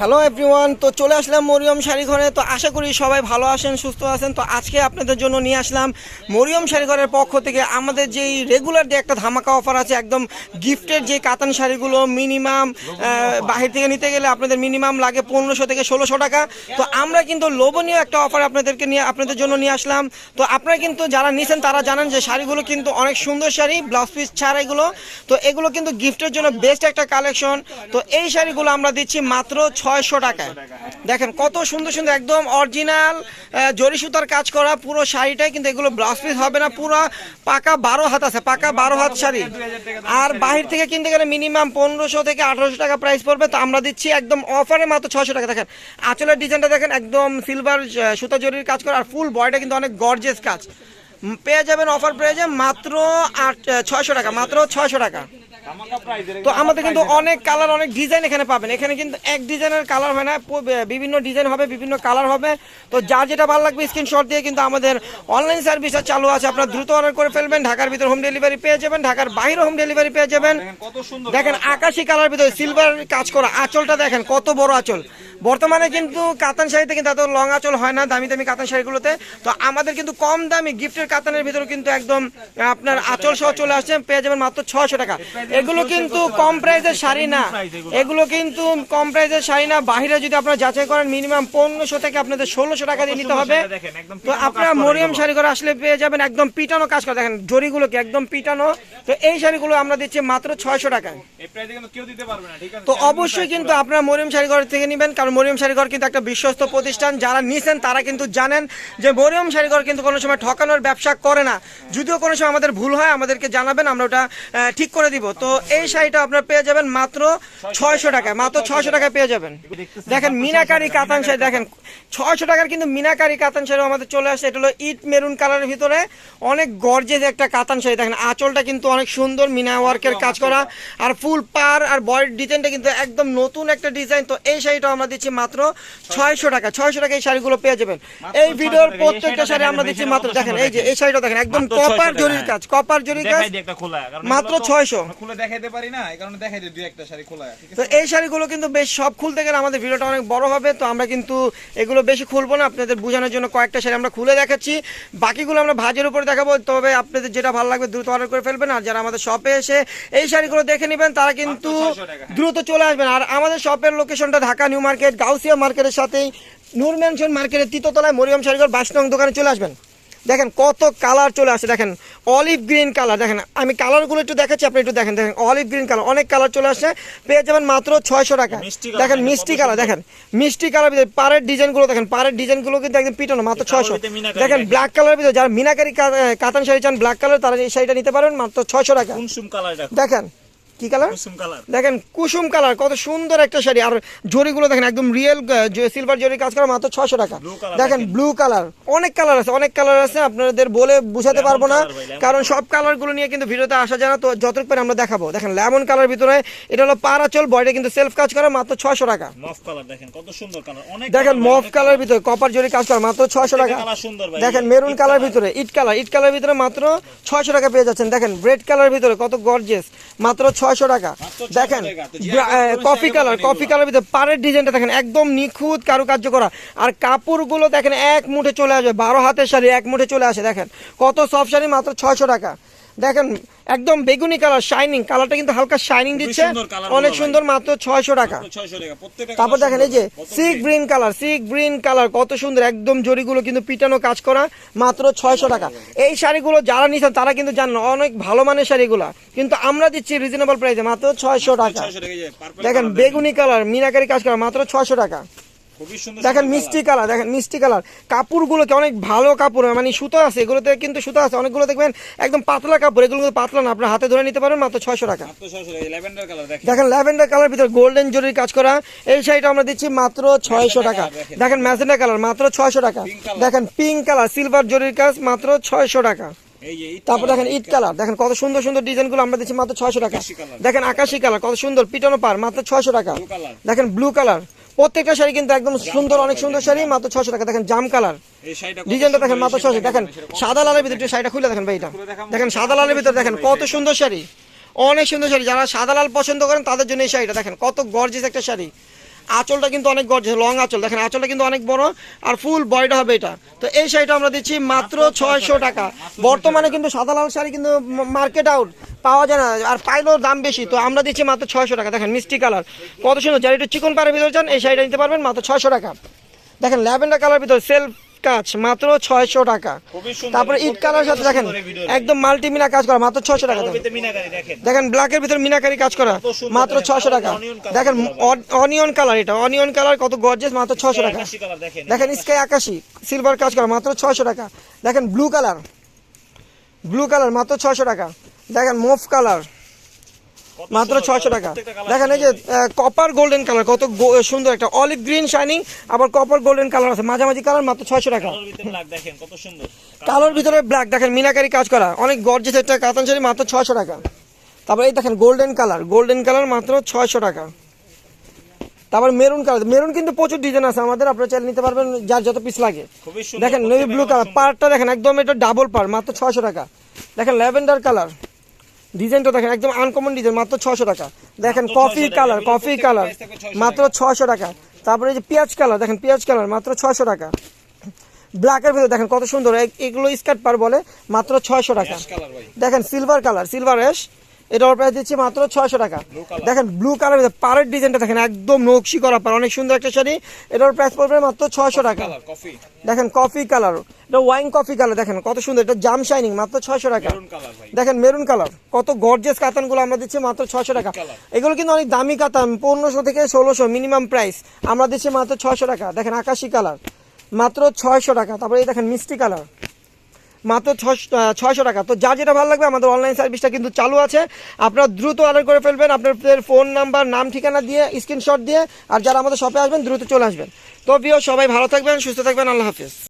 Hello everyone তো চলে আসলাম মরিয়ম শাড়ি ঘরে। তো আশা করি সবাই ভালো আছেন, সুস্থ আছেন। তো আজকে আপনাদের জন্য নিয়ে আসলাম মরিয়ম শাড়ি ঘরের পক্ষ থেকে আমাদের যেই রেগুলার যে একটা ধামাকা অফার আছে, একদম গিফটের যে কাতান শাড়িগুলো মিনিমাম বাহির থেকে নিতে গেলে আপনাদের মিনিমাম লাগে পনেরোশো থেকে ষোলোশো টাকা। তো আমরা কিন্তু লোভনীয় একটা অফার আপনাদেরকে নিয়ে, আপনাদের জন্য নিয়ে আসলাম। তো আপনারা কিন্তু যারা নিছেন, তারা জানেন যে শাড়িগুলো কিন্তু অনেক সুন্দর শাড়ি ব্লাউজ পিস ছাড়া এগুলো। তো এগুলো কিন্তু গিফটের জন্য বেস্ট একটা কালেকশন তো এই শাড়িগুলো আমরা দিচ্ছি মাত্র ছয়শো টাকায়। দেখেন কত সুন্দর সুন্দর একদম অরিজিনাল জরি সুতার কাজ করা পুরো শাড়িটাই কিন্তু এগুলো ব্লাউজ পিস হবে না, পুরো পাকা বারো হাত আছে, পাকা বারো হাত শাড়ি। আর বাহির থেকে কিনতে গেলে মিনিমাম পনেরোশো থেকে আঠারোশো টাকা প্রাইস পড়বে, তো আমরা দিচ্ছি একদম অফারে মাত্র ছশো টাকা। দেখেন, আঁচলের ডিজাইনটা দেখেন, একদম সিলভার সুতা জরির কাজ করা, আর ফুল বয়টা কিন্তু অনেক গর্জেস কাজ। পেয়ে যাবেন অফার পেয়ে যাবেন মাত্র আট ছয়শো টাকা, মাত্র ছয়শো টাকা। তো আমাদের কিন্তু অনেক কালার অনেক ডিজাইন এখানে পাবেন। এখানে কিন্তু এক ডিজাইনের কালার হয় না বিভিন্ন ডিজাইন হবে বিভিন্ন কালার হবে। তো যার যেটা ভালো লাগবে স্ক্রিনশট দিয়ে কিন্তু আমাদের অনলাইন সার্ভিসটা চালু আছে। আপনারা দ্রুত অর্ডার করে ফেলবেন ঢাকার ভিতর হোম ডেলিভারি পেয়ে যাবেন ঢাকার বাইরে হোম ডেলিভারি পেয়ে যাবেন। কত সুন্দর দেখেন আকাশি কালার ভিতরে সিলভার কাজ করা। আঁচলটা দেখেন কত বড় আঁচল। বর্তমানে কিন্তু কাতান শাড়িতে কিন্তু এত লং আঁচল হয় না দামি দামি কাতান শাড়িগুলোতে। তো আমাদের কিন্তু কম দামি গিফটের কাতানের ভিতরে কিন্তু একদম আপনার আঁচল সহ চলে আসছে পেয়ে যাবেন মাত্র ছয়শো টাকা। এগুলো কিন্তু কম প্রাইসের শাড়ি না। এগুলো। কিন্তু কম প্রাইসের শাড়ি না। বাইরে যদি আপনারা যাচাই করেন মিনিমাম পনেরোশো থেকে আপনাদের ষোলোশো টাকা দিয়ে নিতে হবে। তো আপনারা মরিয়ম। শাড়ি করে আসলে পেয়ে যাবেন একদম পিটানো কাজ করে। দেখেন জরিগুলোকে একদম পিটানো। তো এই শাড়িগুলো আমরা দিচ্ছি মাত্র ছয়শো টাকায়। তো অবশ্যই কিন্তু আপনারা মরিয়ম শাড়িঘর থেকে নেবেন কারণ মরিয়ম শাড়িঘর কিন্তু একটা বিশ্বস্ত প্রতিষ্ঠান। যারা নিছেন তারা কিন্তু জানেন যে মরিয়ম শাড়িঘর কিন্তু কোনো সময় ঠকানোর ব্যবসা করে না। যদিও কোনো সময় আমাদের ভুল হয় আমাদেরকে জানাবেন আমরা ওটা ঠিক করে দিব। তো এই শাড়িটা আপনারা পেয়ে যাবেন মাত্র ছয়শো টাকায় মাত্র ছয়শো টাকায় পেয়ে যাবেন দেখেন মিনাকারি কাতান শাড়ি দেখেন ছয়শো টাকার কিন্তু মিনাকারি কাতান শাড়ি আমাদের চলে আসছে এটা হলো ইট মেরুন কালারের ভিতরে অনেক গর্জেস একটা কাতান শাড়ি দেখেন আঁচলটা কিন্তু অনেক সুন্দর মিনা ওয়ার্কের কাজ করা আর ফুল পার আর বয়ের ডিজাইনটা কিন্তু একদম নতুন একটা ডিজাইন তো এই শাড়িটা আমরা দিচ্ছি মাত্র ছয়শো টাকা ছয়শো টাকা এই শাড়িগুলো পেয়ে যাবেন এই ভিডিওর 600 টাকা। এই প্রত্যেকটা শাড়ি আমরা দিচ্ছি মাত্র দেখেন এই যে এই শাড়িটা দেখেন একদম কপার জরির। কাজ কপার জরির কাজ মাত্র এগুলো তো 600 আমরা খুলে দেখাইতে পারি না এই কারণে দেখাই দিই দুই একটা শাড়ি খোলা ঠিক তো এই শাড়িগুলো কিন্তু বেশ সব খুলতে গেলে আমাদের ভিডিওটা অনেক বড় হবে তো আমরা কিন্তু এগুলো বেশি খুলবো না আপনাদের বোঝানোর জন্য কয়েকটা শাড়ি আমরা খুলে দেখাচ্ছি। বাকিগুলো আমরা ভাজের উপরে দেখাবো তবে আপনাদের যেটা ভালো লাগবে দ্রুত অর্ডার করে ফেলবেন আর যারা আমাদের শপে এসে এই শাড়িগুলো দেখে নেবেন তারা কিন্তু মাত্র 600 টাকা। দ্রুত চলে আসবেন। আর আমাদের শপের লোকেশনটা ঢাকা নিউ মার্কেট গাউসিয়া মার্কেটের সাথেই নূর ম্যানশন মার্কেটের তৃতীয়তলায় মরিয়ম শাড়িঘর বাইশ নং দোকানে চলে আসবেন। দেখেন কত কালার চলে আসে দেখেন অলিভ গ্রিন কালার দেখেন আমি কালারগুলো একটু দেখাচ্ছি আপনি একটু দেখেন দেখেন অলিভ গ্রিন কালার অনেক কালার চলে আসছে পেয়ে যাবেন মাত্র ছয়শো টাকা। দেখেন মিষ্টি কালার দেখেন মিষ্টি কালার ভিতরে পাড়ের ডিজাইনগুলো দেখেন পাড়ের ডিজাইনগুলো কিন্তু একদম পিটানো মাত্র ছয়শো। দেখেন। ব্ল্যাক কালার ভিতরে যারা মিনাকারি কাতান শাড়ি চান ব্ল্যাক কালার তারা এই শাড়িটা নিতে পারবেন মাত্র ছয়শো টাকা। দেখেন কি কালার দেখেন কুসুম কালার কত সুন্দর একটা শাড়ি। আর জরিগুলো দেখেন একদম রিয়েল সিলভার জরি কাজ করা মাত্র ছশো টাকা। দেখেন। ব্লু কালার অনেক কালার আছে অনেক কালার আছে আপনাদের বলে বুঝাতে পারব না কারণ সব কালারগুলো নিয়ে কিন্তু ভিডিওতে আসা যায় না তো যতটুকু পারি আমরা দেখাবো। দেখেন লেমন কালার ভিতরে এটা হলো পারাচল বয়টা কিন্তু সেলফ কাজ করা মাত্র ছশো টাকা। দেখেন কত সুন্দর কালার অনেক দেখেন মফ কালার ভিতরে কপার জরি কাজ করা মাত্র ছশো টাকা। দেখেন মেরুন কালার ভিতরে ইট কালার ইট কালার ভিতরে মাত্র ছয়শো টাকা পেয়ে যাচ্ছেন। দেখেন রেড কালার ভিতরে কত গর্জেস মাত্র ছয়শো টাকা। দেখেন কফি কালার কফি কালার ভিতরে পাড়ের ডিজাইনটা দেখেন একদম নিখুঁত কারুকার্য করা। আর কাপড়গুলো দেখেন এক মুঠে চলে আসবে বারো হাতের শাড়ি এক মুঠে চলে আসে দেখেন। কত সব শাড়ি মাত্র ছয়শো টাকা। দেখেন একদম বেগুনি কালার শাইনিং কালারটা কিন্তু হালকা শাইনিং দিচ্ছে। অনেক সুন্দর মাত্র ছয়শো টাকা। মাত্র 600 টাকা। প্রত্যেকটা তারপর দেখেন এই যে sea green colour sea green colour কত সুন্দর একদম জরিগুলো কিন্তু পিটানো কাজ করা মাত্র ছয়শো টাকা। এই শাড়িগুলো যারা নিচ্ছেন তারা কিন্তু জানেন অনেক ভালো মানের শাড়িগুলো। কিন্তু আমরা দিচ্ছি রিজনেবল প্রাইসে মাত্র ছয়শো টাকা। 600 টাকা এই যে purple দেখেন বেগুনি কালার মিনাকারি কাজ করা মাত্র ছয়শো টাকা। দেখেন মিষ্টি কালার। দেখেন মিষ্টি কালার। কাপড়গুলোকে অনেক ভালো কাপড়? মানে সুতো আছে এগুলোতে কিন্তু সুতো আছে। অনেকগুলো দেখবেন একদম পাতলা কাপড় এগুলো কিন্তু পাতলা না। আপনার হাতে ধরে নিতে পারেন মাত্র ছয়শো টাকা। মাত্র 600 টাকা। ল্যাভেন্ডার কালার দেখেন। ল্যাভেন্ডার কালার ভিতরে গোল্ডেন জরির কাজ করা। এই শাড়িটা আমরা দিচ্ছি মাত্র ছয়শো টাকা। দেখেন। ম্যাজেন্ডা কালার মাত্র ছয়শো টাকা। দেখেন পিঙ্ক কালার সিলভার জরির কাজ মাত্র ছয়শো টাকা। তারপর দেখেন ইট কালার। দেখেন কত সুন্দর সুন্দর ডিজাইনগুলো আমরা দিচ্ছি মাত্র ছয়শো টাকা। দেখেন আকাশি কালার কত সুন্দর পিটানো পার মাত্র ছয়শো টাকা। দেখেন ব্লু কালার। প্রত্যেকটা শাড়ি কিন্তু একদম সুন্দর অনেক সুন্দর শাড়ি মাত্র ছশো টাকা। দেখেন জাম কালার। ডিজাইনটা দেখেন মাত্র ছশো দেখেন সাদা লালের ভিতরে শাড়িটা খুলে দেখেন ভাই এটা। দেখেন সাদা লালের ভিতরে দেখেন কত সুন্দর শাড়ি। অনেক সুন্দর শাড়ি। যারা সাদা লাল পছন্দ করেন তাদের জন্য এই শাড়িটা দেখেন কত গর্জিস একটা শাড়ি। আঁচলটা কিন্তু অনেক গর্জে লং আঁচল। দেখেন, আঁচলটা কিন্তু অনেক বড় আর ফুল বয়টা হবে এটা। তো এই শাড়িটা আমরা দিচ্ছি মাত্র ছয়শো টাকা। বর্তমানে কিন্তু সাদা লাল শাড়ি কিন্তু মার্কেট আউট পাওয়া যায় না, আর পাইলেও দাম বেশি। তো আমরা দিচ্ছি মাত্র ছয়শো টাকা। দেখেন, মিষ্টি কালার। কত সুন্দর, যারা একটু চিকন পাড়ের ভিতরে চান, এই শাড়িটা নিতে পারবেন মাত্র ছয়শো টাকা। দেখেন, ল্যাভেন্ডার কালার ভিতরে সেলফ কাজ মাত্র ছয়শো টাকা। তারপরে ইট কালার সাথে দেখেন একদম মাল্টিমিনা কাজ করা মাত্র ছয়শো টাকা দেখেন। ব্ল্যাকের ভিতরে মিনাকারি কাজ করা মাত্র ছয়শো টাকা। দেখেন অনিয়ন কালার এটা অনিয়ন কালার কত গর্জেস মাত্র ছয়শো টাকা। দেখেন স্কাই আকাশি। সিলভার কাজ করা মাত্র ছয়শো টাকা। দেখেন ব্লু কালার ব্লু কালার মাত্র ছয়শো টাকা। দেখেন মুভ কালার। মাত্র ছয়শো টাকা। দেখেন এই যে কপার গোল্ডেন কালার কত সুন্দর একটা অলিভ গ্রিন শাইনিং আবার কপার গোল্ডেন কালার আছে। মাঝামাঝি কালার মাত্র ছয়শো টাকা। কালোর ভিতরে ব্ল্যাক দেখেন মিনাকারি কাজ করা। অনেক গর্জেস একটা কাতান শাড়ি মাত্র ছয়শো টাকা। তারপর এই দেখেন গোল্ডেন কালার গোল্ডেন কালার মাত্র ছয়শো টাকা। তারপর মেরুন কালার মেরুন কিন্তু প্রচুর ডিজাইন আছে। আমাদের আপনারা চাইলে নিতে পারবেন যার যত পিস লাগে। দেখেন নেভি ব্লু কালার। পার্টটা দেখেন একদম এটা ডাবল পার মাত্র ছয়শো টাকা। দেখেন ল্যাভেন্ডার কালার ডিজাইনটা দেখেন একদম আনকমন ডিজাইন মাত্র ছশো টাকা। দেখেন coffee colour coffee colour price থাকবে 600 মাত্র ছয়শো টাকা। তারপরে যে পেঁয়াজ কালার দেখেন পেঁয়াজ কালার মাত্র ছশো টাকা। ব্ল্যাকের ভিতরে দেখেন কত সুন্দর এগুলো স্কার্ট পার বলে মাত্র ছয়শো টাকা। দেখেন সিলভার কালার সিলভার অ্যাশ এটার প্রাইস দিচ্ছি মাত্র ছয়শো টাকা। দেখেন ব্লু কালার পাড়ের ডিজাইনটা দেখেন একদম নকশি করা পার অনেক সুন্দর একটা শাড়ি। এটার প্রাইস পড়বে মাত্র ছয়শো টাকা। দেখেন কফি কালার এটা ওয়াইন কফি কালার দেখেন কত সুন্দর। এটা জাম শাইনিং মাত্র ছয়শো টাকা। দেখেন মেরুন কালার কত গর্জেস কাতানগুলো আমরা দিচ্ছি মাত্র ছয়শো টাকা। এগুলো কিন্তু অনেক দামি কাতান পনেরোশো থেকে ষোলোশো মিনিমাম প্রাইস আমরা দিচ্ছি মাত্র ছয়শো টাকা। দেখেন আকাশি কালার মাত্র ছয়শো টাকা। তারপরে এই দেখেন মিষ্টি কালার মাত্র ছশো ছয়শো টাকা। তো যা যেটা ভালো লাগবে, আমাদের অনলাইন সার্ভিসটা কিন্তু চালু আছে। আপনারা দ্রুত অর্ডার করে ফেলবেন। আপনাদের ফোন নাম্বার নাম, ঠিকানা দিয়ে স্ক্রিনশট দিয়ে, আর যারা আমাদের শপে আসবেন, দ্রুত চলে আসবেন। তো প্রিয়, সবাই ভালো থাকবেন, সুস্থ থাকবেন, আল্লাহ হাফিজ।